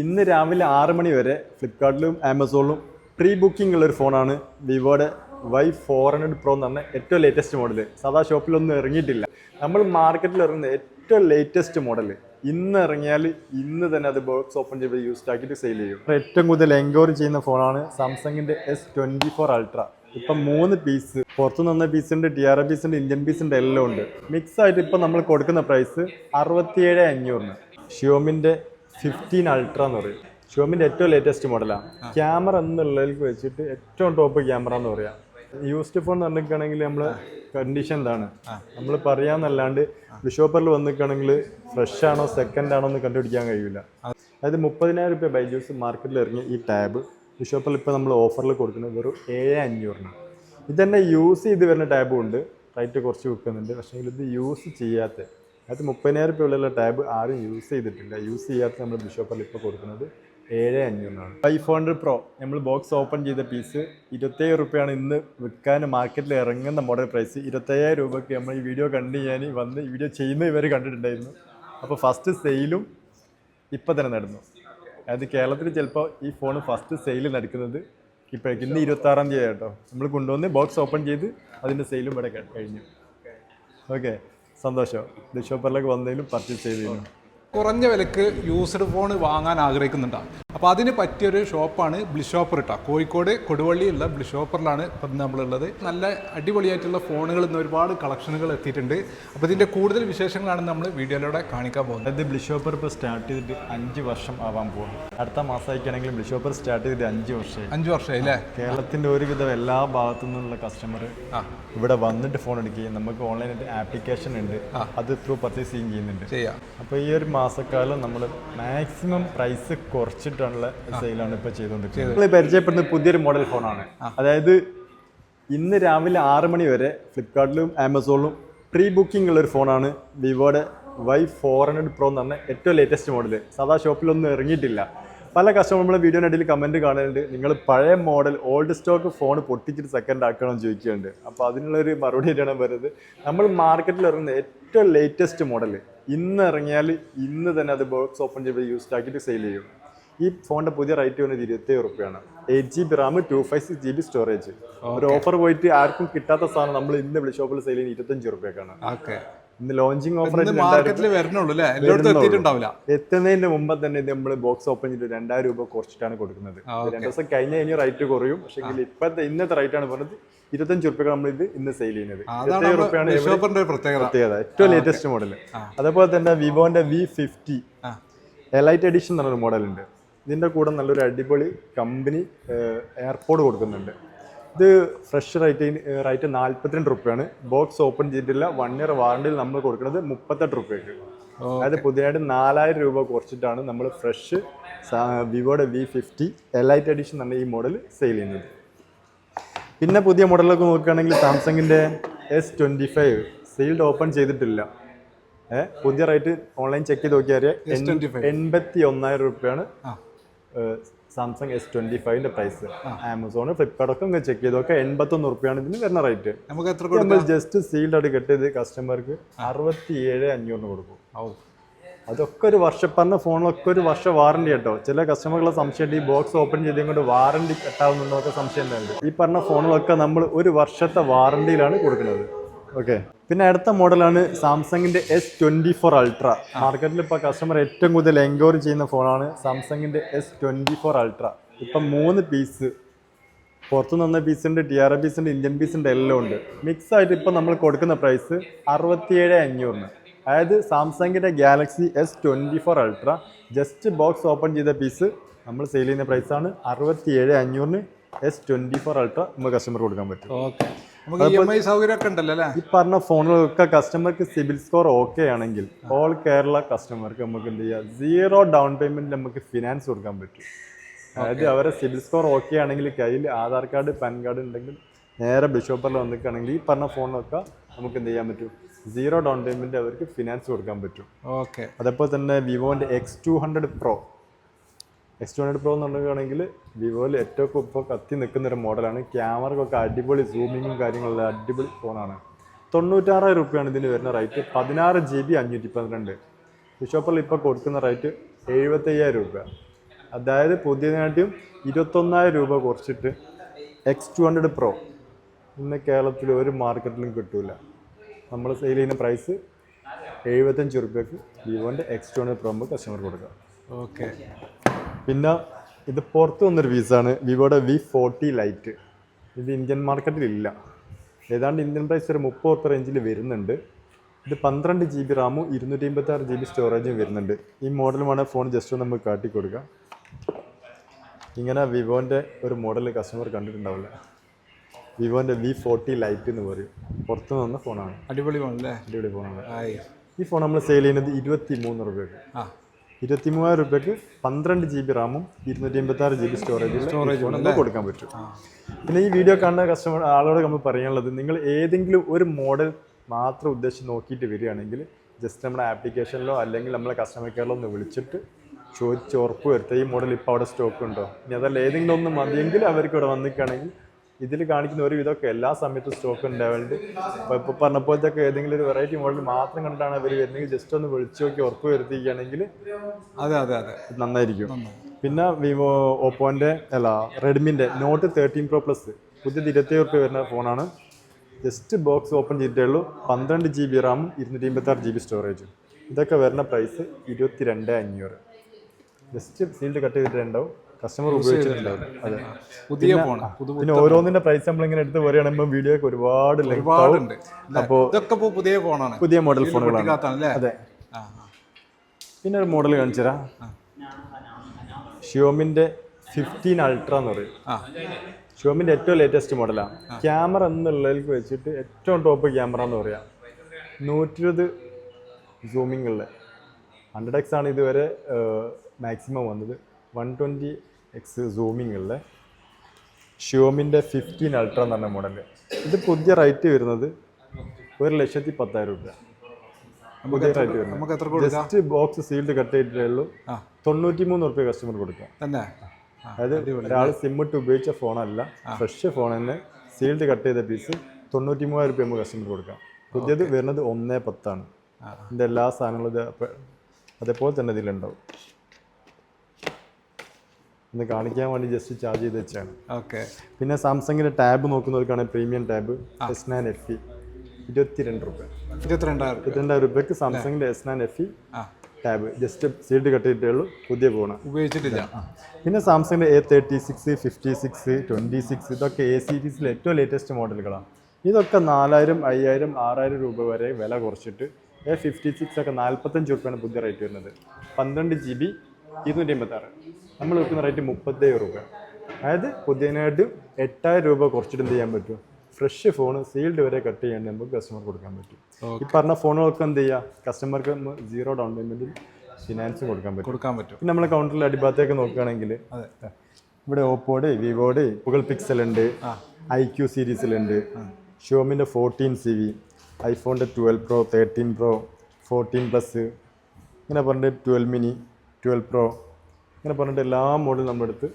ഇന്ന് രാവിലെ ആറ് മണി വരെ ഫ്ലിപ്കാർട്ടിലും ആമസോണിലും പ്രീ ബുക്കിംഗ് ഉള്ള ഒരു ഫോണാണ് വിവോയുടെ വൈ ഫോർ ഹൺഡ്രഡ് പ്രോ എന്ന് പറഞ്ഞ ഏറ്റവും ലേറ്റസ്റ്റ് മോഡൽ സാധാ ഷോപ്പിലൊന്നും ഇറങ്ങിയിട്ടില്ല. നമ്മൾ മാർക്കറ്റിൽ ഇറങ്ങുന്ന ഏറ്റവും ലേറ്റസ്റ്റ് മോഡൽ ഇന്ന് ഇറങ്ങിയാൽ ഇന്ന് തന്നെ അത് ബോക്സ് ഓപ്പൺ ചെയ്ത് യൂസ്ഡ് ആക്കിയിട്ട് സെയിൽ ചെയ്യും. ഏറ്റവും കൂടുതൽ എൻക്വയറി ചെയ്യുന്ന ഫോണാണ് സാംസങ്ങിന്റെ എസ് ട്വന്റി ഫോർ അൾട്ര ഇപ്പം മൂന്ന് പീസ് പുറത്തു നിന്ന് പീസ് ഉണ്ട് ടി ആർ പീസ് ഉണ്ട് ഇന്ത്യൻ പീസ് ഉണ്ട് എല്ലാം ഉണ്ട്. മിക്സ് ആയിട്ട് ഇപ്പം നമ്മൾ കൊടുക്കുന്ന പ്രൈസ് അറുപത്തിയേഴ് അഞ്ഞൂറിന്. ഷിയോമിന്റെ ഫിഫ്റ്റീൻ അൾട്ര എന്ന് പറയും. ഷോമിന്റെ ഏറ്റവും ലേറ്റസ്റ്റ് മോഡലാണ് ക്യാമറ എന്നുള്ളതിലേക്ക് വെച്ചിട്ട് ഏറ്റവും ടോപ്പ് ക്യാമറ എന്ന് പറയാം. യൂസ്ഡ് ഫോൺ പറഞ്ഞിരിക്കുകയാണെങ്കിൽ നമ്മൾ കണ്ടീഷൻ എന്താണ് നമ്മൾ പറയാമെന്നല്ലാണ്ട് ബിഷോപ്പറിൽ വന്നിരിക്കുകയാണെങ്കിൽ ഫ്രഷ് ആണോ സെക്കൻഡ് ആണോ എന്ന് കണ്ടുപിടിക്കാൻ കഴിയില്ല അതായത് മുപ്പതിനായിരം രൂപ ബൈജൂസ് മാർക്കറ്റിൽ ഇറങ്ങിയ ഈ ടാബ് ബിഷോപ്പറിൽ ഇപ്പോൾ നമ്മൾ ഓഫറിൽ കൊടുക്കുന്നത് വെറും ഏഴ് അഞ്ഞൂറിന്. ഇതന്നെ യൂസ് ചെയ്ത് വരുന്ന ടാബും ഉണ്ട്. റൈറ്റ് കുറച്ച് വിൽക്കുന്നുണ്ട് പക്ഷേ ഇത് യൂസ് ചെയ്യാത്ത. അതായത് മുപ്പതിനായിരം രൂപയുള്ള ടാബ് ആരും യൂസ് ചെയ്തിട്ടില്ല. യൂസ് ചെയ്യാത്ത നമ്മൾ ബിഷോപ്പറിൽ ഇപ്പോൾ കൊടുക്കുന്നത് ഏഴ് അഞ്ഞൂറിനാണ്. Five hundred pro. നമ്മൾ ബോക്സ് ഓപ്പൺ ചെയ്ത പീസ് ഇരുപത്തേഴ് രൂപയാണ് ഇന്ന് വിൽക്കാൻ മാർക്കറ്റിൽ ഇറങ്ങുന്ന മോഡൽ പ്രൈസ് ഇരുപത്തയ്യായിരം രൂപയ്ക്ക് നമ്മൾ ഈ വീഡിയോ കണ്ട് ഞാൻ വന്ന് ഈ വീഡിയോ ചെയ്യുന്ന ഇവർ കണ്ടിട്ടുണ്ടായിരുന്നു. അപ്പോൾ ഫസ്റ്റ് സെയിലും ഇപ്പം തന്നെ നടന്നു. അതായത് കേരളത്തിൽ ചിലപ്പോൾ ഈ ഫോൺ ഫസ്റ്റ് സെയിൽ നടക്കുന്നത് ഇപ്പോഴേക്ക് ഇന്ന് ഇരുപത്താറാം തീയതി കേട്ടോ നമ്മൾ കൊണ്ടുവന്ന് ബോക്സ് ഓപ്പൺ ചെയ്ത് അതിന്റെ സെയിലും ഇവിടെ കഴിഞ്ഞു. ഓക്കെ സന്തോഷം. ഡിഷോപ്പറിലേക്ക് വന്നതിലും പർച്ചേസ് ചെയ്തതിനും കുറഞ്ഞ വിലക്ക് യൂസ്ഡ് ഫോൺ വാങ്ങാൻ ആഗ്രഹിക്കുന്നുണ്ടാവും അപ്പോൾ അതിന് പറ്റിയൊരു ഷോപ്പാണ് ബ്ലിഷോപ്പർ ഇട്ട കോഴിക്കോട് കൊടുവള്ളിയുള്ള ബ്ലിഷോപ്പറിലാണ് ഇപ്പം നമ്മളുള്ളത്. നല്ല അടിപൊളിയായിട്ടുള്ള ഫോണുകൾ ഇന്ന് ഒരുപാട് കളക്ഷനുകൾ എത്തിയിട്ടുണ്ട്. അപ്പോൾ ഇതിന്റെ കൂടുതൽ വിശേഷങ്ങളാണ് നമ്മൾ വീഡിയോയിലൂടെ കാണിക്കാൻ പോകുന്നത്. അതായത് ബ്ലിഷോപ്പർ ഇപ്പോൾ സ്റ്റാർട്ട് ചെയ്തിട്ട് അഞ്ച് വർഷം ആവാൻ പോകും അടുത്ത മാസമായിരിക്കുകയാണെങ്കിൽ ബ്ലിഷോപ്പർ സ്റ്റാർട്ട് ചെയ്തിട്ട് അഞ്ച് വർഷമായി. അഞ്ച് വർഷമായി അല്ലേ? കേരളത്തിന്റെ ഒരുവിധം എല്ലാ ഭാഗത്തു നിന്നുള്ള കസ്റ്റമർ ഇവിടെ വന്നിട്ട് ഫോൺ എടുക്കുകയും നമുക്ക് ഓൺലൈനായിട്ട് ആപ്ലിക്കേഷൻ ഉണ്ട്. അത് ത്രൂ പർച്ചേസ് ചെയ്യുകയും ചെയ്യുന്നുണ്ട്. ചെയ്യാം. അപ്പോൾ ഈ ഒരു മാസക്കാലം നമ്മൾ മാക്സിമം പ്രൈസ് കുറച്ചിട്ടുള്ള സെയിലാണ് ഇപ്പോൾ ചെയ്തുകൊണ്ടിരിക്കുന്നത് നമ്മൾ പരിചയപ്പെടുന്നത് പുതിയൊരു മോഡൽ ഫോണാണ് അതായത് ഇന്ന് രാവിലെ ആറ് മണി വരെ ഫ്ലിപ്കാർട്ടിലും ആമസോണിലും പ്രീ ബുക്കിംഗ് ഉള്ള ഒരു ഫോണാണ് വിവോയുടെ വൈ ഫോർ ഹൺഡ്രഡ് പ്രോ എന്ന് പറഞ്ഞ ഏറ്റവും ലേറ്റസ്റ്റ് മോഡൽ സാധാ ഷോപ്പിലൊന്നും ഇറങ്ങിയിട്ടില്ല. പല കസ്റ്റമർ നമ്മൾ വീഡിയോയുടെ ഇടയിൽ കമന്റ് കാണുന്നുണ്ട് നിങ്ങൾ പഴയ മോഡൽ ഓൾഡ് സ്റ്റോക്ക് ഫോൺ പൊട്ടിച്ചിട്ട് സെക്കൻഡ് ആക്കണമെന്ന് ചോദിക്കുന്നുണ്ട്. അപ്പോൾ അതിനുള്ളൊരു മറുപടി ആയിട്ടാണ് വരുന്നത്. നമ്മൾ മാർക്കറ്റിൽ ഇറങ്ങുന്ന ഏറ്റവും ലേറ്റസ്റ്റ് മോഡൽ ഇന്ന് ഇറങ്ങിയാൽ ഇന്ന് തന്നെ അത് ബോക്സ് ഓപ്പൺ ചെയ്ത് യൂസ്ഡ് ആക്കിയിട്ട് സെയിൽ ചെയ്യും. ഈ ഫോണിന്റെ പുതിയ റേറ്റ് വന്നത് ഇരുപത്തേഴ് റുപ്യാണ് eight G B RAM two five six G B storage ഒരു ഓഫർ പോയിട്ട് ആർക്കും കിട്ടാത്ത സാധനം നമ്മൾ ഇന്ന് വിളി ഷോപ്പിൽ സെയിൽ ചെയ്യുന്ന ഇരുപത്തഞ്ച് റുപ്യക്കാണ് ഓക്കെ ഇന്ന് ലോഞ്ചിങ് ഓഫർ മാർക്കറ്റിൽ വരണുള്ളൂ അല്ലേ? എല്ലായിടത്തും എത്തിയിട്ടുണ്ടാവില്ല. എത്തുന്നതിന് മുമ്പ് തന്നെ ഇത് നമ്മൾ ബോക്സ് ഓപ്പൺ ചെയ്തിട്ട് രണ്ടായിരം രൂപ കുറച്ചിട്ടാണ് കൊടുക്കുന്നത്. രണ്ടു ദിവസം കഴിഞ്ഞ ഇനി റേറ്റ് കുറയും. പക്ഷേ ഇപ്പോഴത്തെ ഇന്നത്തെ റേറ്റ് ആണ് പറഞ്ഞത് ഇരുപത്തഞ്ച് റുപ്യക്ക് നമ്മൾ ഇത് ഇന്ന് സെയിൽ ചെയ്യുന്നത്. ഒരു പ്രത്യേകത. ഏറ്റവും ലേറ്റസ്റ്റ് മോഡൽ അതേപോലെ തന്നെ വിവോന്റെ വി ഫിഫ്റ്റി എലൈറ്റ് എഡിഷൻ എന്നൊരു മോഡലുണ്ട് ഇതിന്റെ കൂടെ നല്ലൊരു അടിപൊളി കമ്പനി എയർപോർട്ട് കൊടുക്കുന്നുണ്ട്. ഇത് ഫ്രഷ് റേറ്റ് റേറ്റ് നാല്പത്തിരണ്ട് റുപ്യാണ്. ബോക്സ് ഓപ്പൺ ചെയ്തിട്ടില്ല. വൺ ഇയർ വാറണ്ടിയിൽ നമ്മൾ കൊടുക്കുന്നത് മുപ്പത്തെട്ട് റുപ്യക്ക്. അതായത് പുതിയതായിട്ട് നാലായിരം രൂപ കുറച്ചിട്ടാണ് നമ്മൾ ഫ്രഷ് വിവോയുടെ വി ഫിഫ്റ്റി എലൈറ്റ് എഡിഷൻ എന്ന ഈ മോഡൽ സെയിൽ ചെയ്യുന്നത്. പിന്നെ പുതിയ മോഡലൊക്കെ നോക്കുകയാണെങ്കിൽ സാംസങ്ങിന്റെ S twenty five sealed open ചെയ്തിട്ടില്ല. ഏഹ് പുതിയ റേറ്റ് ഓൺലൈൻ ചെക്ക് ചെയ്ത് നോക്കിയാൽ S25. എൺപത്തി ഒന്നായിരം രൂപയാണ്. സാംസങ് എസ് ട്വന്റി ഫൈവിന്റെ പ്രൈസ് ആമസോൺ ഫ്ലിപ്കാർട്ടൊക്കെ ഒന്ന് ചെക്ക് ചെയ്തൊക്കെ എൺപത്തൊന്ന് റുപ്യാണ് ഇതിന് വരുന്ന റേറ്റ് നമുക്ക് എത്ര നമ്മൾ ജസ്റ്റ് സീൽഡ് ആയിട്ട് കെട്ടിയത് കസ്റ്റമർക്ക് അറുപത്തി ഏഴ് അഞ്ഞൂറിന് കൊടുക്കും. അതൊക്കെ ഒരു വർഷം പറഞ്ഞ ഫോണിലൊക്കെ ഒരു വർഷം വാറണ്ടി കേട്ടോ. ചില കസ്റ്റമറുകളെ സംശയമുണ്ട് ഈ ബോക്സ് ഓപ്പൺ ചെയ്തും കൊണ്ട് വാറണ്ടി കെട്ടാവുന്നുണ്ടോ ഒക്കെ സംശയം ഉണ്ടായിരുന്നു ഈ പറഞ്ഞ ഫോണിലൊക്കെ നമ്മൾ ഒരു വർഷത്തെ വാറണ്ടിയിലാണ് കൊടുക്കുന്നത്. ഓക്കെ. പിന്നെ അടുത്ത മോഡലാണ് സാംസങ്ങിന്റെ എസ് ട്വന്റി ഫോർ അൾട്ര. മാർക്കറ്റിൽ ഇപ്പോൾ കസ്റ്റമർ ഏറ്റവും കൂടുതൽ എൻക്വയറി ചെയ്യുന്ന ഫോണാണ് സാംസങ്ങിന്റെ എസ് ട്വന്റി ഫോർ അൾട്ര. ഇപ്പം മൂന്ന് പീസ് പുറത്തു വന്ന ഉണ്ട് ടി ആർ പീസ് ഉണ്ട് ഇന്ത്യൻ പീസ് ഉണ്ട് എല്ലാം ഉണ്ട്. മിക്സ് ആയിട്ട് ഇപ്പം നമ്മൾ കൊടുക്കുന്ന പ്രൈസ് അറുപത്തിയേഴ് അഞ്ഞൂറിന്. അതായത് സാംസങ്ങിന്റെ Galaxy S twenty four Ultra. Just box open ചെയ്ത പീസ് നമ്മൾ സെയിൽ ചെയ്യുന്ന പ്രൈസാണ് അറുപത്തിയേഴ് അഞ്ഞൂറിന് എസ് ട്വന്റി ഫോർ അൾട്ര നമ്മൾ കസ്റ്റമർ കൊടുക്കാൻ പറ്റും. ഓക്കെ. ഈ പറഞ്ഞ ഫോണുകളൊക്കെ കസ്റ്റമർക്ക് സിബിൽ സ്കോർ ഓക്കെ ആണെങ്കിൽ ഓൾ കേരള കസ്റ്റമർക്ക് നമുക്ക് എന്ത് ചെയ്യാം? സീറോ ഡൗൺ പേയ്മെന്റ് നമുക്ക് ഫിനാൻസ് കൊടുക്കാൻ പറ്റും. അതായത് അവരെ സിബിൽ സ്കോർ ഓക്കെ ആണെങ്കിൽ കയ്യിൽ ആധാർ കാർഡ് പാൻ കാർഡ് ഉണ്ടെങ്കിൽ നേരെ ബിഷോപ്പറിൽ വന്നിട്ടാണെങ്കിൽ ഈ പറഞ്ഞ ഫോണിലൊക്കെ നമുക്ക് എന്ത് ചെയ്യാൻ പറ്റും? സീറോ ഡൗൺ പേയ്മെന്റ് അവർക്ക് ഫിനാൻസ് കൊടുക്കാൻ പറ്റും. ഓക്കെ അതേപോലെ തന്നെ വിവോന്റെ X two hundred pro X two hundred pro എന്ന് പറയുകയാണെങ്കിൽ വിവോയിൽ ഏറ്റവും ഇപ്പോൾ കത്തി നിൽക്കുന്ന ഒരു മോഡലാണ്. ക്യാമറക്കൊക്കെ അടിപൊളി സൂമിങ്ങും കാര്യങ്ങളുള്ള അടിപൊളി ഫോണാണ് തൊണ്ണൂറ്റാറായിരം രൂപയാണ് ഇതിന് വരുന്ന റേറ്റ് പതിനാറ് ജി ബി അഞ്ഞൂറ്റി പന്ത്രണ്ട് ബിഷോപ്പറിൽ ഇപ്പോൾ കൊടുക്കുന്ന റേറ്റ് എഴുപത്തയ്യായിരം രൂപ. അതായത് പുതിയതിനായിട്ടും ഇരുപത്തൊന്നായിരം രൂപ കുറച്ചിട്ട് എക്സ് ടു ഹൺഡ്രഡ് പ്രോ ഇന്ന് കേരളത്തിൽ ഒരു മാർക്കറ്റിലും കിട്ടില്ല നമ്മൾ സെയിൽ ചെയ്യുന്ന പ്രൈസ് എഴുപത്തഞ്ച് രൂപയ്ക്ക് വിവോന്റെ എക്സ് ടു ഹൺഡ്രഡ് പ്രോ നമുക്ക് കസ്റ്റമർ കൊടുക്കാം. ഓക്കെ പിന്നെ ഇത് പുറത്ത് വന്നൊരു പീസാണ് വിവോയുടെ വി ഫോർട്ടി ലൈറ്റ് ഇത് ഇന്ത്യൻ മാർക്കറ്റിൽ ഇല്ല. ഏതാണ്ട് ഇന്ത്യൻ പ്രൈസ് ഒരു മുപ്പത് റുപ്യ റേഞ്ചിൽ വരുന്നുണ്ട്. ഇത് പന്ത്രണ്ട് ജി ബി റാമും ഇരുന്നൂറ്റി അമ്പത്തി ആറ് ജി ബി സ്റ്റോറേജും വരുന്നുണ്ട്. ഈ മോഡൽ വേണേൽ ഫോൺ ജസ്റ്റ് ഒന്ന് നമുക്ക് കാട്ടി കൊടുക്കാം. ഇങ്ങനെ വിവോന്റെ ഒരു മോഡൽ കസ്റ്റമർ കണ്ടിട്ടുണ്ടാവില്ല. വിവോന്റെ വി ഫോർട്ടി ലൈറ്റ് എന്ന് പറയും. പുറത്തു വന്ന ഫോണാണ് അടിപൊളി ഫോണല്ലേ അടിപൊളി ഫോണാണ് ഈ ഫോൺ നമ്മൾ സെയിൽ ചെയ്യുന്നത് ഇരുപത്തി മൂന്ന് റുപ്യക്ക് ആ. ഇരുപത്തി മൂവായിരം രൂപയ്ക്ക് പന്ത്രണ്ട് ജി ബി റാമും ഇരുന്നൂറ്റി എൺപത്തി ആറ് ജി ബി സ്റ്റോറേജ് നമുക്ക് കൊടുക്കാൻ പറ്റും. പിന്നെ ഈ വീഡിയോ കാണുന്ന കസ്റ്റമർ ആളോട് നമ്മൾ പറയാനുള്ളത് നിങ്ങൾ ഏതെങ്കിലും ഒരു മോഡൽ മാത്രം ഉദ്ദേശിച്ച് നോക്കിയിട്ട് വരികയാണെങ്കിൽ ജസ്റ്റ് നമ്മുടെ ആപ്ലിക്കേഷനിലോ അല്ലെങ്കിൽ നമ്മളെ കസ്റ്റമർ കെയറിലോ ഒന്ന് വിളിച്ചിട്ട് ചോദിച്ച് ഉറപ്പ് വരുത്തുക. ഈ മോഡൽ ഇപ്പോൾ അവിടെ സ്റ്റോക്ക് ഉണ്ടോ? ഇനി അതല്ല ഏതെങ്കിലും ഒന്ന് മതിയെങ്കിൽ അവർക്ക് ഇവിടെ വന്നിക്കുകയാണെങ്കിൽ ഇതിൽ കാണിക്കുന്ന ഒരു വിധമൊക്കെ എല്ലാ സമയത്തും സ്റ്റോക്ക് ഉണ്ടാവേണ്ടത് അപ്പോൾ ഇപ്പോൾ പറഞ്ഞ പോലത്തെ ഏതെങ്കിലും ഒരു വെറൈറ്റി മോഡൽ മാത്രം കണ്ടാണ് അവർ വരുന്നെങ്കിൽ ജസ്റ്റ് ഒന്ന് വിളിച്ചു നോക്കി ഉറപ്പ് വരുത്തിക്കുകയാണെങ്കിൽ അതെ അതെ അതെ. നന്നായിരിക്കും. പിന്നെ വിവോ ഓപ്പോന്റെ അല്ല റെഡ്മിന്റെ നോട്ട് തേർട്ടീൻ പ്രോ പ്ലസ് പുതിയത് ഇരുപത്തേഴ് റുപ്യ വരുന്ന ഫോണാണ് ജസ്റ്റ് ബോക്സ് ഓപ്പൺ ചെയ്തിട്ടേ ഉള്ളൂ. പന്ത്രണ്ട് ജി ബി റാമും ഇരുന്നൂറ്റി അമ്പത്താറ് ജി ബി സ്റ്റോറേജും ഇതൊക്കെ വരുന്ന പ്രൈസ് ഇരുപത്തി രണ്ട് അഞ്ഞൂറ് ജസ്റ്റ് സീൽഡ് കട്ട് ചെയ്തിട്ടുണ്ടാവും കസ്റ്റമർ ഉപയോഗിച്ചിട്ടുണ്ടാവും അതെ. പുതിയ ഫോൺ പിന്നെ ഓരോന്നിന്റെ പ്രൈസ് നമ്മൾ ഇങ്ങനെ എടുത്ത് പറയുകയാണെങ്കിൽ വീഡിയോ ഒക്കെ ഒരുപാട്. ഒരുപാടുണ്ട്. അല്ലേ? അപ്പോ ഇതൊക്കെ പുതിയ ഫോണാണ് പുതിയ മോഡൽ ഫോണുകളാണ് അതെ. പിന്നെ ഒരു മോഡൽ കാണിച്ചു തരാം ഷിയോമിന്റെ ഫിഫ്റ്റീൻ അൾട്ര എന്ന് പറയും. ഷിയോമിന്റെ ഏറ്റവും ലേറ്റസ്റ്റ് മോഡലാണ് ക്യാമറ എന്നുള്ളതിൽ വെച്ചിട്ട് ഏറ്റവും ടോപ്പ് ക്യാമറ എന്ന് പറയാം. നൂറ്റി ഇരുപത് സൂമിംഗ് ഉള്ള. ഹൺഡ്രഡ് എക്സ് ആണ് ഇതുവരെ മാക്സിമം വന്നത്. വൺ ട്വന്റി എക്സ് സൂമിംഗ് ഉള്ള ഷിയോമിന്റെ ഫിഫ്റ്റീൻ അൾട്ര എന്ന് പറഞ്ഞ മോഡൽ ഇത് പുതിയ റേറ്റ് വരുന്നത് ഒരു ലക്ഷത്തി പത്തായിരം രൂപ. പുതിയ റേറ്റ് വരുന്നത്. ജസ്റ്റ് ബോക്സ് സീൽഡ് കട്ട് ചെയ്തിട്ടേ ഉള്ളൂ. തൊണ്ണൂറ്റി മൂന്ന് റുപ്യ കസ്റ്റമർ കൊടുക്കാം. അതായത് ഒരാൾ സിമ്മിട്ട് ഉപയോഗിച്ച ഫോണല്ല ഫ്രഷ് ഫോൺ തന്നെ സീൽഡ് കട്ട് ചെയ്ത പീസ് തൊണ്ണൂറ്റി മൂവായിരം റുപ്യ നമുക്ക് കസ്റ്റമർ കൊടുക്കാം. പുതിയത് വരുന്നത് ഒന്നേ പത്താണ്. ഇതിന്റെ എല്ലാ സാധനങ്ങളും ഇത് അതേപോലെ തന്നെ ഇതിലുണ്ടാവും. ഒന്ന് കാണിക്കാൻ വേണ്ടി ജസ്റ്റ് ചാർജ് ചെയ്ത് വെച്ചാണ്. ഓക്കെ പിന്നെ സാംസങ്ങിന്റെ tab നോക്കുന്നവർക്കാണെങ്കിൽ premium tab S nine F E ഇരുപത്തിരണ്ട് രൂപ ഇരുപത്തിരണ്ടായിരം രൂപ ഇരുപത്തിരണ്ടായിരം രൂപയ്ക്ക് സാംസങ്ങിന്റെ S nine F E tab. Just sealed കട്ടിയിട്ടേ ഉള്ളൂ പുതിയ ഫോണ് ഉപയോഗിച്ചിട്ടില്ല. പിന്നെ സാംസങ്ങിന്റെ A thirty six fifty six twenty six ഇതൊക്കെ എ സീരീസിലെ ഏറ്റവും ലേറ്റസ്റ്റ് മോഡലുകളാണ് ഇതൊക്കെ നാലായിരം അയ്യായിരം ആറായിരം രൂപ വരെ വില കുറച്ചിട്ട് എ ഫിഫ്റ്റി സിക്സ് ഒക്കെ നാൽപ്പത്തഞ്ച് രൂപയാണ് പുതിയ റേറ്റ് വരുന്നത്. പന്ത്രണ്ട് ജി ബി ഇരുന്നൂറ്റി അമ്പത്താറ്. നമ്മൾ വെക്കുന്ന റേറ്റ് മുപ്പത്തേഴ് രൂപ. അതായത് പുതിയതിനായിട്ട് എട്ടായിരം രൂപ കുറച്ചിട്ട് എന്ത് ചെയ്യാൻ പറ്റും? ഫ്രഷ് ഫോൺ സീൽഡ് വരെ കട്ട് ചെയ്യാണ്ട് നമുക്ക് കസ്റ്റമർ കൊടുക്കാൻ പറ്റും. ഈ പറഞ്ഞ ഫോണുകൾക്ക് എന്ത് ചെയ്യുക കസ്റ്റമർക്ക് സീറോ ഡൗൺ പേയ്മെന്റിൽ ഫിനാൻസ് കൊടുക്കാൻ പറ്റും. കൊടുക്കാൻ പറ്റും. പിന്നെ നമ്മളെ കൗണ്ടറിൽ അടിഭാഗത്തേക്ക് നോക്കുകയാണെങ്കിൽ ഇവിടെ ഓപ്പോയുടെ വിവോയുടെ ഗൂഗിൾ പിക്സൽ ഉണ്ട് ഐ ക്യു സീരീസിലുണ്ട് ഷോമിന്റെ fourteen C V ഐഫോണിന്റെ twelve pro thirteen pro fourteen plus ഇങ്ങനെ പറഞ്ഞിട്ട് ട്വൽവ് മിനി ട്വൽവ് പ്രോ ഇങ്ങനെ പറഞ്ഞിട്ട് എല്ലാ മോഡലും നമ്മുടെ അടുത്ത്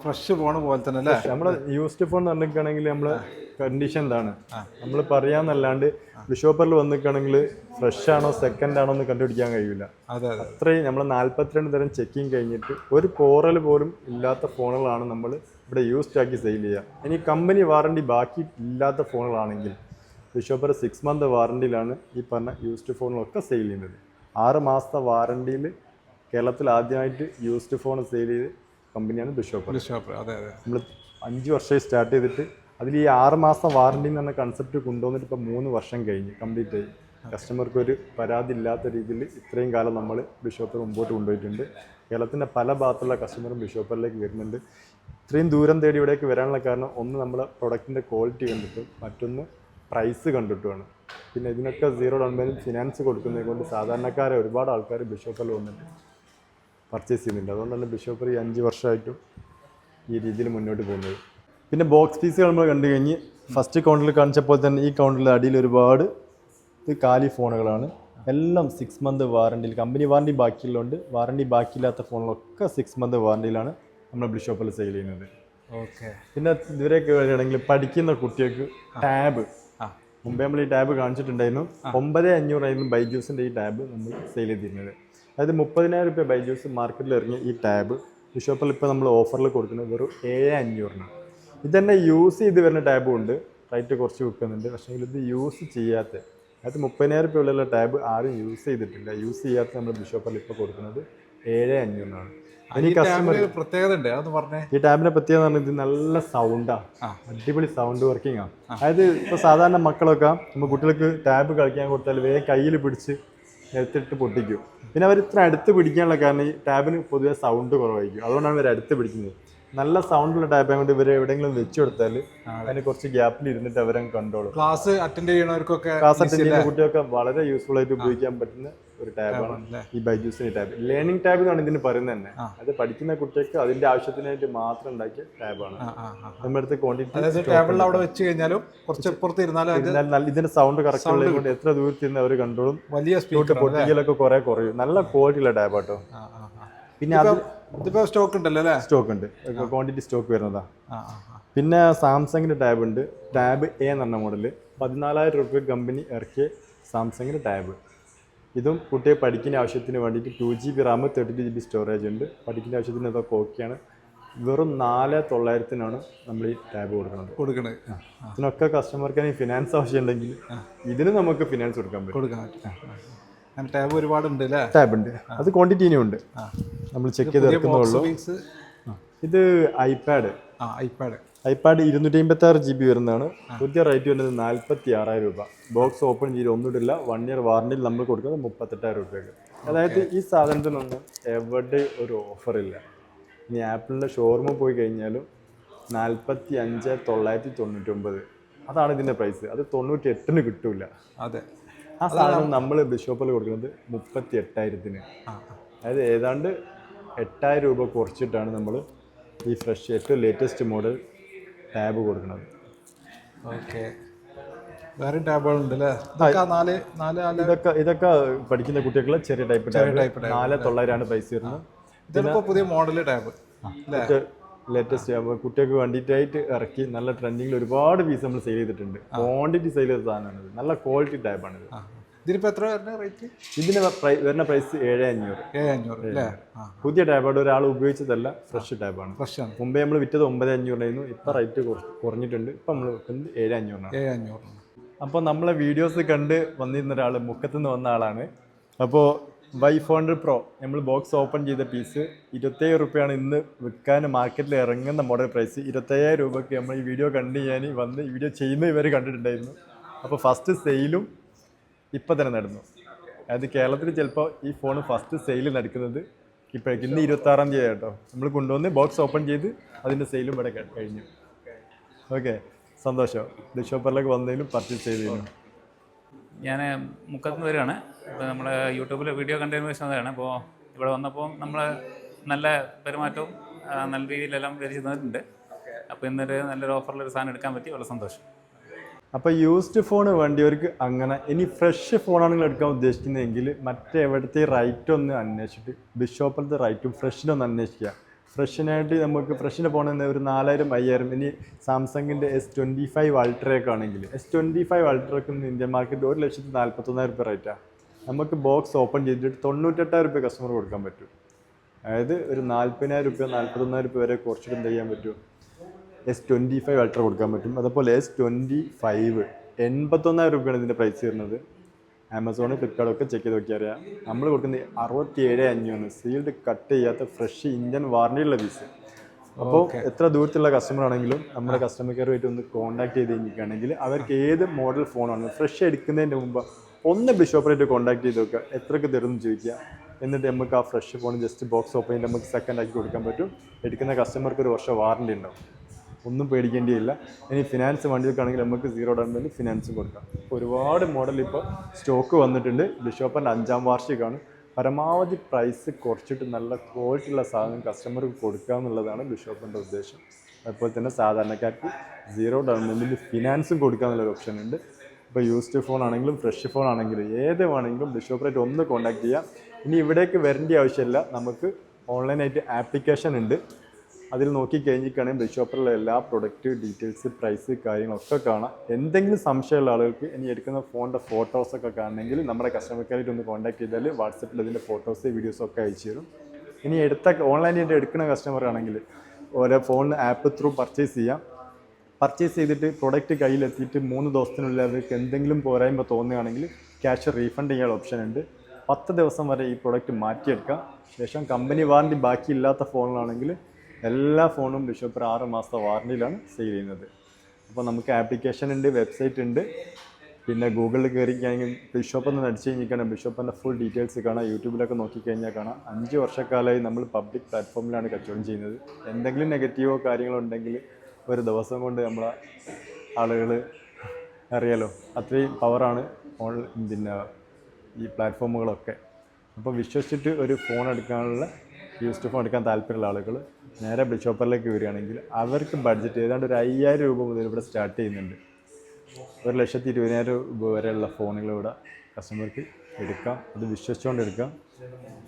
ഫ്രഷ് ഫോൺ പോലെ തന്നെ അല്ലേ? നമ്മൾ യൂസ്ഡ് ഫോൺ പറഞ്ഞിരിക്കുകയാണെങ്കിൽ നമ്മൾ കണ്ടീഷൻ എന്താണ് നമ്മൾ പറയാന്നല്ലാണ്ട് ബിഷോപ്പറിൽ വന്നിരിക്കുകയാണെങ്കിൽ ഫ്രഷ് ആണോ സെക്കൻഡ് ആണോ എന്ന് കണ്ടുപിടിക്കാൻ കഴിയില്ല. അതെ അതെ. അത്രയും നമ്മൾ നാൽപ്പത്തിരണ്ട് തരം ചെക്കിങ് കഴിഞ്ഞിട്ട് ഒരു പോറൽ പോലും ഇല്ലാത്ത ഫോണുകളാണ് നമ്മൾ ഇവിടെ യൂസ്ഡ് ആക്കി സെയിൽ ചെയ്യുക. ഇനി കമ്പനി വാറണ്ടി ബാക്കി ഇല്ലാത്ത ഫോണുകളാണെങ്കിൽ ബിഷോപ്പർ സിക്സ് മന്ത് വാറണ്ടിയിലാണ് ഈ പറഞ്ഞ യൂസ്ഡ് ഫോണുകളൊക്കെ സെയിൽ ചെയ്യുന്നത്. ആറ് മാസത്തെ വാറണ്ടിയിൽ കേരളത്തിൽ ആദ്യമായിട്ട് യൂസ്ഡ് ഫോൺ സെയിൽ ചെയ്ത് കമ്പനിയാണ് ബിഷോപ്പ് ബിഷോപ്പ് അതെ അതെ. നമ്മൾ അഞ്ച് വർഷമായി സ്റ്റാർട്ട് ചെയ്തിട്ട് അതിൽ ഈ ആറ് മാസം വാറണ്ടി എന്ന കൺസെപ്റ്റ് കൊണ്ടുവന്നിട്ട് ഇപ്പോൾ മൂന്ന് വർഷം കഴിഞ്ഞ് കംപ്ലീറ്റ് ആയി. കസ്റ്റമർക്ക് ഒരു പരാതി ഇല്ലാത്ത രീതിയിൽ ഇത്രയും കാലം നമ്മൾ ബിഷോപ്പർ മുമ്പോട്ട് കൊണ്ടുപോയിട്ടുണ്ട്. കേരളത്തിന്റെ പല ഭാഗത്തുള്ള കസ്റ്റമറും ബിഷോപ്പറിലേക്ക് വരുന്നുണ്ട്. ഇത്രയും ദൂരം തേടി ഇവിടേക്ക് വരാനുള്ള കാരണം ഒന്ന് നമ്മൾ പ്രൊഡക്റ്റിന്റെ ക്വാളിറ്റി കണ്ടിട്ടും മറ്റൊന്ന് പ്രൈസ് കണ്ടിട്ടുമാണ്. പിന്നെ ഇതിനൊക്കെ സീറോ ഡൗൺ പേയ്മെന്റ് ഫിനാൻസ് കൊടുക്കുന്നത് കൊണ്ട് സാധാരണക്കാരെ ഒരുപാട് ആൾക്കാർ ബിഷോപ്പറിൽ വന്നിട്ട് പർച്ചേസ് ചെയ്യുന്നുണ്ട്. അതുകൊണ്ടാണ് ബിഷോപ്പർ ഈ അഞ്ച് വർഷമായിട്ടും ഈ രീതിയിൽ മുന്നോട്ട് പോകുന്നത്. പിന്നെ ബോക്സ് പീസുകൾ നമ്മൾ കണ്ടു കഴിഞ്ഞ് ഫസ്റ്റ് കൗണ്ടിൽ കാണിച്ചപ്പോൾ തന്നെ ഈ കൗണ്ടിൽ അടിയിൽ ഒരുപാട് ഇത് കാലി ഫോണുകളാണ്. എല്ലാം സിക്സ് മന്ത് വാറണ്ടിയിൽ കമ്പനി വാറണ്ടി ബാക്കിയുള്ളതുകൊണ്ട് വാറണ്ടി ബാക്കിയില്ലാത്ത ഫോണുകളൊക്കെ സിക്സ് മന്ത് വാറണ്ടിയിലാണ് നമ്മൾ ബിഷോപ്പിൽ സെയിൽ ചെയ്യുന്നത്. ഓക്കെ പിന്നെ ഇതുവരെയൊക്കെ വരികയാണെങ്കിൽ പഠിക്കുന്ന കുട്ടികൾക്ക് ടാബ്. ആ. മുമ്പേ നമ്മൾ ഈ ടാബ് കാണിച്ചിട്ടുണ്ടായിരുന്നു. ഒമ്പത് അഞ്ഞൂറായിരുന്നു ബൈജൂസിന്റെ ഈ ടാബ് നമ്മൾ സെയിൽ ചെയ്തിരുന്നത്. അതായത് മുപ്പതിനായിരം രൂപ ബൈജൂസ് മാർക്കറ്റിൽ ഇറങ്ങിയ ഈ ടാബ് ബിഷോപ്പിൽ ഇപ്പോൾ നമ്മൾ ഓഫറിൽ കൊടുക്കുന്നത് വെറും ഏഴ് അഞ്ഞൂറിന് തന്നെ യൂസ് ചെയ്ത് വരുന്ന ടാബും ഉണ്ട്. റൈറ്റ് കുറച്ച് വിൽക്കുന്നുണ്ട്. പക്ഷേ ഇത് യൂസ് ചെയ്യാത്ത അതായത് മുപ്പതിനായിരം രൂപ ഉള്ള ടാബ് ആരും യൂസ് ചെയ്തിട്ടില്ല. യൂസ് ചെയ്യാത്ത നമ്മൾ ബിഷോപ്പിൽ ഇപ്പോൾ കൊടുക്കുന്നത് ഏഴ് അഞ്ഞൂറിനാണ്. ഇനി കസ്റ്റമർ പ്രത്യേകത ഉണ്ട് അത് പറഞ്ഞേ. ഈ ടാബിനെ പ്രത്യേകത എന്ന് പറഞ്ഞാൽ ഇത് നല്ല സൗണ്ടാണ് അടിപൊളി സൗണ്ട് വർക്കിംഗ് ആണ് അതായത് ഇപ്പോൾ സാധാരണ മക്കളൊക്കെ നമ്മൾ കുട്ടികൾക്ക് ടാബ് കളിക്കാൻ കൊടുത്താൽ വേഗം കയ്യിൽ പിടിച്ച് എടുത്തിട്ട് പൊട്ടിക്കും. പിന്നെ അവർ ഇത്ര അടുത്ത് പിടിക്കാനുള്ള കാരണം ഈ ടാബിന് പൊതുവെ സൗണ്ട് കുറവായിരിക്കും. അതുകൊണ്ടാണ് ഇവർ അടുത്ത് പിടിക്കുന്നത്. നല്ല സൗണ്ടുള്ള ടാബ് കൊണ്ട് ഇവർ എവിടെയെങ്കിലും വെച്ച് കൊടുത്താൽ അതിന് കുറച്ച് ഗ്യാപ്പിൽ ഇരുന്നിട്ട് അവരങ്ങ് കണ്ടോളും. ക്ലാസ് അറ്റൻഡ് ചെയ്യണവർക്കൊക്കെ ക്ലാസ് അറ്റൻഡ് ചെയ്യുന്ന കുട്ടികൾക്ക് വളരെ യൂസ്ഫുൾ ആയിട്ട് ഉപയോഗിക്കാൻ പറ്റുന്ന ഒരു ടാബാണ്? ഈ ബൈജൂസിന്റെ ടാബ് ലേണിംഗ് ടാബ് എന്നാണ് ഇതിന് പറയുന്നത് തന്നെ. അത് പഠിക്കുന്ന കുട്ടികൾക്ക് അതിന്റെ ആവശ്യത്തിനായിട്ട് മാത്രം ഉണ്ടാക്കിയ ടാബാണ്. നമ്മുടെ അടുത്ത് ക്വാണ്ടിറ്റി ടേബിളിൽ അവിടെ വെച്ച് കഴിഞ്ഞാലും കുറച്ച് ഇരുന്നാലും ഇതിന്റെ സൗണ്ട് കറക്റ്റ് കൊണ്ട് എത്ര ദൂരത്തിൽ നിന്ന് അവർ കണ്ടോളും. വലിയ സ്പീഡ് പൊട്ടിക്കലൊക്കെ കുറെ കുറയും. നല്ല ക്വാളിറ്റി ഉള്ള ടാബ് കേട്ടോ പിന്നെ അത് ഇതിപ്പോ സ്റ്റോക്ക് ഉണ്ടല്ലോ അല്ലേ? സ്റ്റോക്ക് ഉണ്ട്. ക്വാണ്ടിറ്റി സ്റ്റോക്ക് വരുന്നതാ. പിന്നെ സാംസങ്ങിന്റെ ടാബ് ഉണ്ട്. ടാബ് എ എന്ന് പറഞ്ഞ മോഡൽ പതിനാലായിരം രൂപ കമ്പനി ഇറക്കിയ സാംസങ്ങിന്റെ ടാബ് ഇതും കുട്ടിയെ പഠിക്കുന്ന ആവശ്യത്തിന് വേണ്ടിയിട്ട് two G B RAM thirty two G B storage ഉണ്ട്. പഠിക്കുന്ന ആവശ്യത്തിന് ഇതൊക്കെ ഓക്കെയാണ് വെറും നാല് തൊള്ളായിരത്തിനാണ് നമ്മൾ ഈ ടാബ് കൊടുക്കുന്നത്. കൊടുക്കണേ ഇതിനൊക്കെ കസ്റ്റമർക്ക് ഫിനാൻസ് ആവശ്യം ഉണ്ടെങ്കിൽ ഇതിന് നമുക്ക് ഫിനാൻസ് കൊടുക്കാൻ പറ്റും. കൊടുക്കാൻ പറ്റും ടാബ് ഒരുപാട് ഉണ്ട് അല്ലേ? ടാബ് ഉണ്ട്. അത് ക്വാണ്ടിറ്റി ഇനിയും ഉണ്ട്. നമ്മൾ ചെക്ക് ചെയ്ത് ഇറക്കുന്നുള്ളൂ ഇത് ഐപാഡ് ആ ഐപാഡ് ഐപാഡ് ഇരുന്നൂറ്റി അമ്പത്തി ആറ് ജി ബി വരുന്നതാണ്. പുതിയ റേറ്റ് വരുന്നത് നാൽപ്പത്തി ആറായിരം രൂപ. ബോക്സ് ഓപ്പൺ ചെയ്ത് ഒന്നുമില്ല വൺ ഇയർ വാറണ്ടിയിൽ നമ്മൾ കൊടുക്കുന്നത് മുപ്പത്തെട്ടായിരം രൂപയ്ക്ക്. അതായത് ഈ സാധനത്തിനൊന്നും എവിടെ ഒരു ഓഫർ ഇല്ല. ഇനി ആപ്പിളിന്റെ ഷോറൂമിൽ പോയി കഴിഞ്ഞാലും നാൽപ്പത്തി അഞ്ച് തൊള്ളായിരത്തി തൊണ്ണൂറ്റൊമ്പത് അതാണ് ഇതിന്റെ പ്രൈസ് അത് തൊണ്ണൂറ്റി എട്ടിന് കിട്ടൂല. അതെ. ആ സാധനം നമ്മൾ ബിഷോപ്പിൽ കൊടുക്കുന്നത് മുപ്പത്തി എട്ടായിരത്തിന് അതായത് ഏതാണ്ട് എട്ടായിരം രൂപ കുറച്ചിട്ടാണ് നമ്മൾ ഈ ഫ്രഷ് ഏറ്റവും ലേറ്റസ്റ്റ് മോഡൽ ടാബ് കൊടുക്കുന്നത് ഓക്കെ. വേറെ ആ നാല് ഇതൊക്കെ ഇതൊക്കെ പഠിക്കുന്ന കുട്ടികൾക്ക് ചെറിയ ടൈപ്പ് ടാബ്. നാല് തൊള്ളായിരമാണ് പൈസ വരുന്നത്. ഇതിപ്പോ പുതിയ മോഡൽ ടാബ്. Latest tab. കുട്ടികൾക്ക് വേണ്ടിയിട്ടായിട്ട് ഇറക്കി നല്ല ട്രെൻഡിങ്ങിൽ ഒരുപാട് പീസ് നമ്മൾ സെയിൽ ചെയ്തിട്ടുണ്ട്. ക്വാണ്ടിറ്റി സെയിൽ ചെയ്ത സാധനമാണ് നല്ല ക്വാളിറ്റി ടാബാണിത്. ഇതിനിപ്പോ എത്ര വരുന്ന റേറ്റ് ഇതിന് വരുന്ന പ്രൈസ് ഏഴ് അഞ്ഞൂറ്. ഏഴ് അഞ്ഞൂറ് അല്ലേ? പുതിയ ടാബാണ്. ഒരാൾ ഉപയോഗിച്ചതല്ല ഫ്രഷ് ടാബാണ്. ഫ്രഷ് ആണ്. മുമ്പേ നമ്മൾ വിറ്റത് ഒമ്പത് അഞ്ഞൂറായിരുന്നു ഇപ്പം റേറ്റ് കുറഞ്ഞിട്ടുണ്ട്. ഇപ്പം നമ്മൾ വെക്കുന്നത് ഏഴ് അഞ്ഞൂറിനാണ്. ഏഴ് അഞ്ഞൂറ്. അപ്പോൾ നമ്മളെ വീഡിയോസ് കണ്ട് വന്നിരുന്ന ഒരാൾ നിന്ന് വന്ന ആളാണ്. അപ്പോൾ വൈ ഫോൺ ഹൺഡ്രഡ് പ്രോ നമ്മൾ ബോക്സ് ഓപ്പൺ ചെയ്ത പീസ് ഇരുപത്തേഴ് റുപ്യാണ് ഇന്ന് വിൽക്കാൻ മാർക്കറ്റിൽ ഇറങ്ങുന്ന മോഡൽ പ്രൈസ് ഇരുപത്തയ്യായിരം രൂപയ്ക്ക് നമ്മൾ ഈ വീഡിയോ കണ്ട് ഞാൻ വന്ന് ഈ വീഡിയോ ചെയ്യുന്ന ഇവർ കണ്ടിട്ടുണ്ടായിരുന്നു. അപ്പോൾ ഫസ്റ്റ് സെയിലും ഇപ്പം തന്നെ നടന്നു. അതായത് കേരളത്തിൽ ചിലപ്പോൾ ഈ ഫോൺ ഫസ്റ്റ് സെയിൽ നടക്കുന്നത് ഇപ്പോഴേക്ക് ഇന്ന് ഇരുപത്താറാം തീയതി കേട്ടോ നമ്മൾ കൊണ്ടുവന്ന് ബോക്സ് ഓപ്പൺ ചെയ്ത് അതിന്റെ സെയിലും ഇവിടെ കഴിഞ്ഞു. ഓക്കെ സന്തോഷം. ഡിഷോപ്പറിലേക്ക് വന്നതിലും പർച്ചേസ് ചെയ്തതിനും ഞാൻ മുക്കത്ത് നിന്ന് വരികയാണ്. ഇപ്പോൾ നമ്മൾ യൂട്യൂബിൽ വീഡിയോ കണ്ടതിന് ശേഷം വന്നതാണ്. അപ്പോൾ ഇവിടെ വന്നപ്പോൾ നമ്മൾ നല്ല പെരുമാറ്റവും നല്ല രീതിയിലെല്ലാം വിവരിച്ച് തന്നിട്ടുണ്ട് അപ്പോൾ ഇന്നൊരു നല്ലൊരു ഓഫറിലൊരു സാധനം എടുക്കാൻ പറ്റി. വളരെ സന്തോഷം. അപ്പോൾ യൂസ്ഡ് ഫോൺ വേണ്ടിയവർക്ക് അങ്ങനെ ഇനി ഫ്രഷ് ഫോണാണ് എടുക്കാൻ ഉദ്ദേശിക്കുന്നതെങ്കിൽ മറ്റെവിടുത്തെ റൈറ്റ് ഒന്ന് അന്വേഷിച്ചിട്ട് ബിഷോപ്പിലത്തെ റൈറ്റും ഫ്രഷിനൊന്ന് അന്വേഷിക്കുക. ഫ്രഷിനായിട്ട് നമുക്ക് ഫ്രഷിന് പോകണമെന്ന് ഒരു നാലായിരം അയ്യായിരം ഇനി സാംസങ്ങിന്റെ എസ് ട്വന്റി ഫൈവ് അൾട്രയൊക്കെ ആണെങ്കിൽ എസ് ട്വന്റി ഫൈവ് അൾട്രയൊക്കെ ഇന്ത്യൻ മാർക്കറ്റ് ഒരു ലക്ഷത്തി നാൽപ്പത്തൊന്നായിരം രൂപ റേറ്റാണ് നമുക്ക് ബോക്സ് ഓപ്പൺ ചെയ്തിട്ട് തൊണ്ണൂറ്റെട്ടായിരം രൂപ കസ്റ്റമർ കൊടുക്കാൻ പറ്റും. അതായത് ഒരു നാൽപ്പതിനായിരം രൂപ നാൽപ്പത്തൊന്നായിരം രൂപ വരെ കുറച്ചിട്ട് എന്ത് ചെയ്യാൻ പറ്റും? എസ് ട്വന്റി ഫൈവ് അൾട്ര കൊടുക്കാൻ പറ്റും. അതുപോലെ എസ് ട്വന്റി ഫൈവ് എൺപത്തൊന്നായിരം രൂപയാണ് ഇതിന്റെ പ്രൈസ് വരുന്നത്. ആമസോൺ ഫ്ലിപ്കാർട്ടൊക്കെ ചെക്ക് ചെയ്ത് നോക്കിയാൽ അറിയാം. നമ്മൾ കൊടുക്കുന്നത് അറുപത്തി ഏഴ് അഞ്ഞൂറ് സീൽഡ് കട്ട് ചെയ്യാത്ത ഫ്രഷ് ഇന്ത്യൻ വാറണ്ടിയുള്ള പീസ് അപ്പോൾ എത്ര ദൂരത്തുള്ള കസ്റ്റമർ ആണെങ്കിലും നമ്മുടെ കസ്റ്റമർ കെയറുമായിട്ട് ഒന്ന് കോൺടാക്ട് ചെയ്ത് കഴിഞ്ഞിരിക്കുകയാണെങ്കിൽ അവർക്ക് ഏത് മോഡൽ ഫോണാണ് ഫ്രഷ് എടുക്കുന്നതിന്റെ മുമ്പ് ഒന്ന് ബിഷോപ്പറായിട്ട് കോൺടാക്ട് ചെയ്ത് നോക്കുക. എത്രക്ക് തരുമെന്ന് ചോദിക്കുക. എന്നിട്ട് നമുക്ക് ആ fresh phone just box open ചെയ്ത് നമുക്ക് സെക്കൻഡ് ആക്കി കൊടുക്കാൻ പറ്റും. എടുക്കുന്ന കസ്റ്റമർക്ക് ഒരു വർഷം വാറണ്ടി ഉണ്ടാവും. ഒന്നും പേടിക്കേണ്ടിയില്ല. ഇനി ഫിനാൻസ് വണ്ടികൾക്കാണെങ്കിൽ നമുക്ക് സീറോ ഡൗൺ പേയ്മെന്റ് ഫിനാൻസും കൊടുക്കാം. ഒരുപാട് മോഡൽ ഇപ്പോൾ സ്റ്റോക്ക് വന്നിട്ടുണ്ട്. ബിഷോപ്പറിന്റെ അഞ്ചാം വാർഷികമാണ്. പരമാവധി പ്രൈസ് കുറച്ചിട്ട് നല്ല ക്വാളിറ്റി ഉള്ള സാധനം കസ്റ്റമർക്ക് കൊടുക്കുക എന്നുള്ളതാണ് ബിഷോപ്പിന്റെ ഉദ്ദേശം. അതുപോലെ തന്നെ സാധാരണക്കാർക്ക് സീറോ ഡൗൺ പേയ്മെന്റിൽ ഫിനാൻസും കൊടുക്കുക എന്നുള്ളൊരു ഓപ്ഷൻ ഉണ്ട്. ഇപ്പോൾ യൂസ്ഡ് ഫോൺ ആണെങ്കിലും ഫ്രഷ് ഫോൺ ആണെങ്കിലും ഏത് വേണമെങ്കിലും ബിഷോപ്പറായിട്ട് ഒന്ന് കോൺടാക്ട് ചെയ്യാം. ഇനി ഇവിടേക്ക് വരേണ്ട ആവശ്യമില്ല. നമുക്ക് ഓൺലൈനായിട്ട് ആപ്ലിക്കേഷൻ ഉണ്ട്. അതിൽ നോക്കി കഴിഞ്ഞിട്ടാണെങ്കിൽ ബിഷോപ്പറിലെ എല്ലാ പ്രൊഡക്റ്റ് ഡീറ്റെയിൽസ് പ്രൈസ് കാര്യങ്ങളൊക്കെ കാണാം. എന്തെങ്കിലും സംശയമുള്ള ആളുകൾക്ക് ഇനി എടുക്കുന്ന ഫോണിന്റെ ഫോട്ടോസൊക്കെ കാണണമെങ്കിൽ നമ്മുടെ കസ്റ്റമർ കെയറിൽ ഒന്ന് കോൺടാക്ട് ചെയ്താൽ വാട്സപ്പിൽ അതിന്റെ ഫോട്ടോസ് വീഡിയോസൊക്കെ അയച്ചു തരും. ഇനി എടുത്ത ഓൺലൈനായിട്ട് എടുക്കുന്ന കസ്റ്റമർ ആണെങ്കിൽ ഓരോ ഫോൺ ആപ്പ് ത്രൂ പർച്ചേസ് ചെയ്യാം. പർച്ചേസ് ചെയ്തിട്ട് പ്രൊഡക്റ്റ് കയ്യിലെത്തിയിട്ട് മൂന്ന് ദിവസത്തിനുള്ളിൽ അവർക്ക് എന്തെങ്കിലും പോരായ്മ തോന്നുകയാണെങ്കിൽ ക്യാഷ് റീഫണ്ട് ചെയ്യാനുള്ള ഓപ്ഷൻ ഉണ്ട്. പത്ത് ദിവസം വരെ ഈ പ്രൊഡക്റ്റ് മാറ്റിയെടുക്കാം. ശേഷം കമ്പനി വാറണ്ടി ബാക്കിയില്ലാത്ത ഫോണിലാണെങ്കിൽ എല്ലാ ഫോണും ബിഷോപ്പർ ആറ് മാസത്തെ വാറണ്ടിയിലാണ് സെയിൽ ചെയ്യുന്നത്. അപ്പോൾ നമുക്ക് ആപ്ലിക്കേഷൻ ഉണ്ട് വെബ്സൈറ്റ് ഉണ്ട്. പിന്നെ ഗൂഗിളിൽ കയറി കഴിഞ്ഞാൽ ബിഷോപ്പ് എന്ന് അടിച്ചു കഴിഞ്ഞാൽ ബിഷോപ്പിന്റെ ഫുൾ ഡീറ്റെയിൽസ് കാണാം. യൂട്യൂബിലൊക്കെ നോക്കിക്കഴിഞ്ഞാൽ കാണാം. അഞ്ച് വർഷക്കാലമായി നമ്മൾ പബ്ലിക് പ്ലാറ്റ്ഫോമിലാണ് കച്ചവടം ചെയ്യുന്നത്. എന്തെങ്കിലും നെഗറ്റീവോ കാര്യങ്ങളോ ഉണ്ടെങ്കിൽ ഒരു ദിവസം കൊണ്ട് നമ്മളെ ആളുകൾ അറിയാലോ. അത്രയും പവറാണ് ഓൺ പിന്നെ ഈ പ്ലാറ്റ്ഫോമുകളൊക്കെ അപ്പോൾ വിശ്വസിച്ചിട്ട് ഒരു ഫോൺ എടുക്കാനുള്ള യൂസ്ഡ് ഫോൺ എടുക്കാൻ താല്പര്യമുള്ള ആളുകൾ നേരെ ബിഷോപ്പറിലേക്ക് വരികയാണെങ്കിൽ അവർക്ക് ബഡ്ജറ്റ് ഏതാണ്ട് ഒരു അയ്യായിരം രൂപ മുതൽ ഇവിടെ സ്റ്റാർട്ട് ചെയ്യുന്നുണ്ട്. ഒരു ലക്ഷത്തി ഇരുപതിനായിരം രൂപ വരെയുള്ള ഫോണുകൾ ഇവിടെ കസ്റ്റമർക്ക് എടുക്കാം. അത് വിശ്വസിച്ചുകൊണ്ട് എടുക്കാം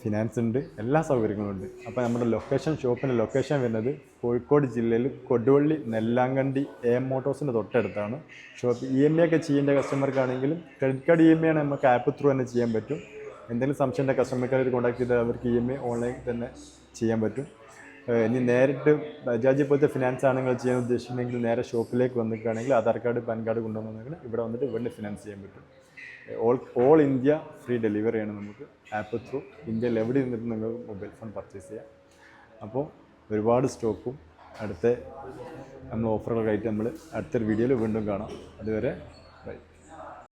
ഫിനാൻസ് ഉണ്ട്. എല്ലാ സൗകര്യങ്ങളും ഉണ്ട്. അപ്പോൾ നമ്മുടെ ലൊക്കേഷൻ ഷോപ്പിന്റെ ലൊക്കേഷൻ വരുന്നത് കോഴിക്കോട് ജില്ലയിൽ കൊടുവള്ളി നെല്ലാങ്കണ്ടി എ എം മോട്ടോഴ്സിന്റെ തൊട്ടടുത്താണ്. ഷോപ്പ് ഇ എം ഐ ഒക്കെ ചെയ്യേണ്ട കസ്റ്റമർക്കാണെങ്കിലും credit card E M I ആണ് നമുക്ക് ആപ്പ് ത്രൂ തന്നെ ചെയ്യാൻ പറ്റും. എന്തെങ്കിലും സംശയം ഉണ്ടെങ്കിൽ കസ്റ്റമർ കെയർ കോൺടാക്ട് ചെയ്താൽ അവർക്ക് ഇ എം ഐ ഓൺലൈൻ തന്നെ ചെയ്യാൻ പറ്റും. ഇനി നേരിട്ട് ബജാജ് പോലത്തെ ഫിനാൻസ് ആണ് നിങ്ങൾ ചെയ്യാൻ ഉദ്ദേശിക്കുന്നെങ്കിൽ നേരെ ഷോപ്പിലേക്ക് വന്നിക്കുകയാണെങ്കിൽ ആധാർ കാർഡ് പാൻ കാർഡ് കൊണ്ടുവന്നെങ്കിൽ ഇവിടെ വന്നിട്ട് ഇവിടെ ഫിനാൻസ് ചെയ്യാൻ പറ്റും. ഓൾ ഓൾ ഇന്ത്യ ഫ്രീ ഡെലിവറിയാണ് നമുക്ക് ആപ്പ് ത്രൂ ഇന്ത്യയിൽ എവിടെ നിന്നിട്ട് നിങ്ങൾ മൊബൈൽ ഫോൺ പർച്ചേസ് ചെയ്യാം. അപ്പോൾ ഒരുപാട് സ്റ്റോക്കും അടുത്ത നമ്മൾ ഓഫറുകളായിട്ട് നമ്മൾ അടുത്തൊരു വീഡിയോയിൽ വീണ്ടും കാണാം. അതുവരെ